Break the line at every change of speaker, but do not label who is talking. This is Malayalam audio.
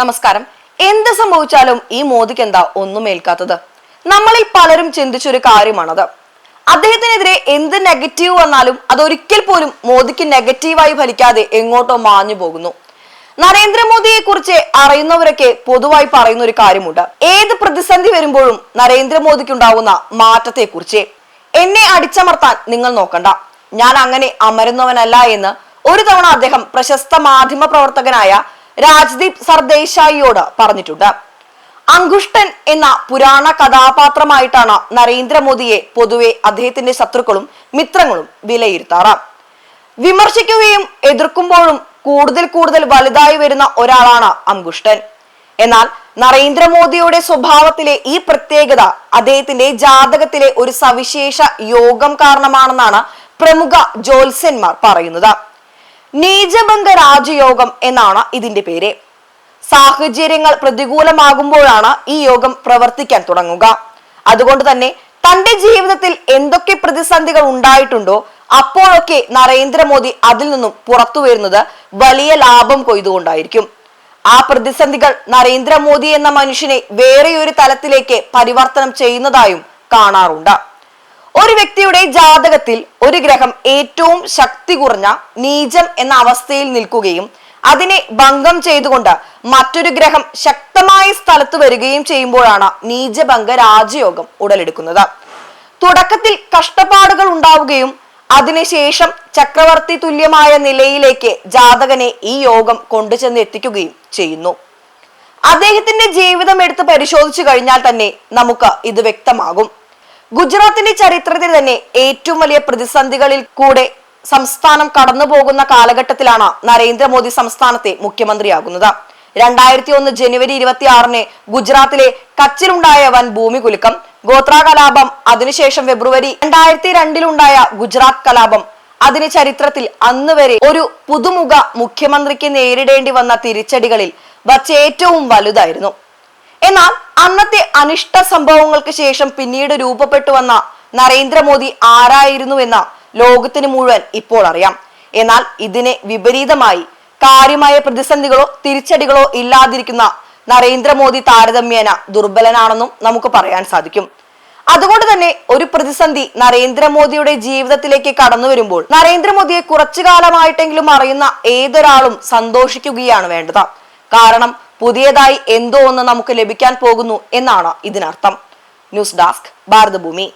നമസ്കാരം. എന്ത് സംഭവിച്ചാലും ഈ മോദിക്ക് എന്താ ഒന്നും ഏൽക്കാത്തത്? നമ്മളിൽ പലരും ചിന്തിച്ചൊരു കാര്യമാണത്. അദ്ദേഹത്തിനെതിരെ എന്ത് നെഗറ്റീവ് വന്നാലും അതൊരിക്കൽ പോലും മോദിക്ക് നെഗറ്റീവായി ഫലിക്കാതെ എങ്ങോട്ടോ മാഞ്ഞു പോകുന്നു. നരേന്ദ്രമോദിയെ കുറിച്ച് അറിയുന്നവരൊക്കെ പൊതുവായി പറയുന്ന ഒരു കാര്യമുണ്ട്. ഏത് പ്രതിസന്ധി വരുമ്പോഴും നരേന്ദ്രമോദിക്ക് ഉണ്ടാകുന്ന മാറ്റത്തെ കുറിച്ച് എന്നെ അടിച്ചമർത്താൻ നിങ്ങൾ നോക്കണ്ട. ഞാൻ അങ്ങനെ അമരുന്നവനല്ല എന്ന് ഒരു തവണ അദ്ദേഹം പ്രശസ്ത മാധ്യമ പ്രവർത്തകനായ രാജ്ദീപ് സർദേശായിയോട് പറഞ്ഞിട്ടുണ്ട്. അങ്കുഷ്ടൻ എന്ന പുരാണ കഥാപാത്രമായിട്ടാണ് നരേന്ദ്രമോദിയെ പൊതുവെ അദ്ദേഹത്തിന്റെ ശത്രുക്കളും മിത്രങ്ങളും വിലയിരുത്താറ്. വിമർശിക്കുകയും എതിർക്കുമ്പോഴും കൂടുതൽ കൂടുതൽ വലുതായി വരുന്ന ഒരാളാണ് അങ്കുഷ്ടൻ എന്നാൽ നരേന്ദ്രമോദിയുടെ സ്വഭാവത്തിലെ ഈ പ്രത്യേകത അദ്ദേഹത്തിന്റെ ജാതകത്തിലെ ഒരു സവിശേഷ യോഗം കാരണമാണെന്നാണ് പ്രമുഖ ജ്യോത്സ്യന്മാർ പറയുന്നത്. നീചഭംഗ രാജയോഗം എന്നാണ് ഇതിന്റെ പേര്. സാഹചര്യങ്ങൾ പ്രതികൂലമാകുമ്പോഴാണ് ഈ യോഗം പ്രവർത്തിക്കാൻ തുടങ്ങുക. അതുകൊണ്ട് തന്നെ തന്റെ ജീവിതത്തിൽ എന്തൊക്കെ പ്രതിസന്ധികൾ ഉണ്ടായിട്ടുണ്ടോ അപ്പോഴൊക്കെ നരേന്ദ്രമോദി അതിൽ നിന്നും പുറത്തു വരുന്നത് വലിയ ലാഭം കൊയ്തുകൊണ്ടായിരിക്കും. ആ പ്രതിസന്ധികൾ നരേന്ദ്രമോദി എന്ന മനുഷ്യനെ വേറെയൊരു തലത്തിലേക്ക് പരിവർത്തനം ചെയ്യുന്നതായും കാണാറുണ്ട്. ഒരു വ്യക്തിയുടെ ജാതകത്തിൽ ഒരു ഗ്രഹം ഏറ്റവും ശക്തി കുറഞ്ഞ നീചം എന്ന അവസ്ഥയിൽ നിൽക്കുകയും അതിനെ ഭംഗം ചെയ്തുകൊണ്ട് മറ്റൊരു ഗ്രഹം ശക്തമായ സ്ഥലത്ത് വരികയും ചെയ്യുമ്പോഴാണ് നീചഭംഗ രാജയോഗം ഉടലെടുക്കുന്നത്. തുടക്കത്തിൽ കഷ്ടപ്പാടുകൾ ഉണ്ടാവുകയും അതിനുശേഷം ചക്രവർത്തി തുല്യമായ നിലയിലേക്ക് ജാതകനെ ഈ യോഗം കൊണ്ടുചെന്ന് എത്തിക്കുകയും ചെയ്യുന്നു. അദ്ദേഹത്തിന്റെ ജീവിതം എടുത്ത് പരിശോധിച്ചു കഴിഞ്ഞാൽ തന്നെ നമുക്ക് ഇത് വ്യക്തമാകും. ഗുജറാത്തിന്റെ ചരിത്രത്തിൽ തന്നെ ഏറ്റവും വലിയ പ്രതിസന്ധികളിൽ കൂടെ സംസ്ഥാനം കടന്നുപോകുന്ന കാലഘട്ടത്തിലാണ് നരേന്ദ്രമോദി സംസ്ഥാനത്തെ മുഖ്യമന്ത്രിയാകുന്നത്. രണ്ടായിരത്തി ഒന്ന് ജനുവരി ഇരുപത്തി ആറിന് ഗുജറാത്തിലെ കച്ചിലുണ്ടായ വൻ ഭൂമി കുലുക്കം ഗോത്ര കലാപം അതിനുശേഷം ഫെബ്രുവരി രണ്ടായിരത്തി രണ്ടിലുണ്ടായ ഗുജറാത്ത് കലാപം. അതിന് ചരിത്രത്തിൽ അന്ന് വരെ ഒരു പുതുമുഖ മുഖ്യമന്ത്രിക്ക് നേരിടേണ്ടി വന്ന തിരിച്ചടികളിൽ വച്ച് ഏറ്റവും വലുതായിരുന്നു. എന്നാൽ അന്നത്തെ അനിഷ്ട സംഭവങ്ങൾക്ക് ശേഷം പിന്നീട് രൂപപ്പെട്ടു വന്ന നരേന്ദ്രമോദി ആരായിരുന്നുവെന്ന ലോകത്തിന് മുഴുവൻ ഇപ്പോൾ അറിയാം. എന്നാൽ ഇതിനെ വിപരീതമായി കാര്യമായ പ്രതിസന്ധികളോ തിരിച്ചടികളോ ഇല്ലാതിരിക്കുന്ന നരേന്ദ്രമോദി താരതമ്യേന ദുർബലനാണെന്നും നമുക്ക് പറയാൻ സാധിക്കും. അതുകൊണ്ട് തന്നെ ഒരു പ്രതിസന്ധി നരേന്ദ്രമോദിയുടെ ജീവിതത്തിലേക്ക് കടന്നു വരുമ്പോൾ നരേന്ദ്രമോദിയെ കുറച്ചു കാലമായിട്ടെങ്കിലും അറിയുന്ന ഏതൊരാളും സന്തോഷിക്കുകയാണ് വേണ്ടത്. കാരണം പുതിയതായി എന്തോ ഒന്ന് നമുക്ക് ലഭിക്കാൻ പോകുന്നു എന്നാണ് ഇതിനർത്ഥം. News desk Bharathabhoomi.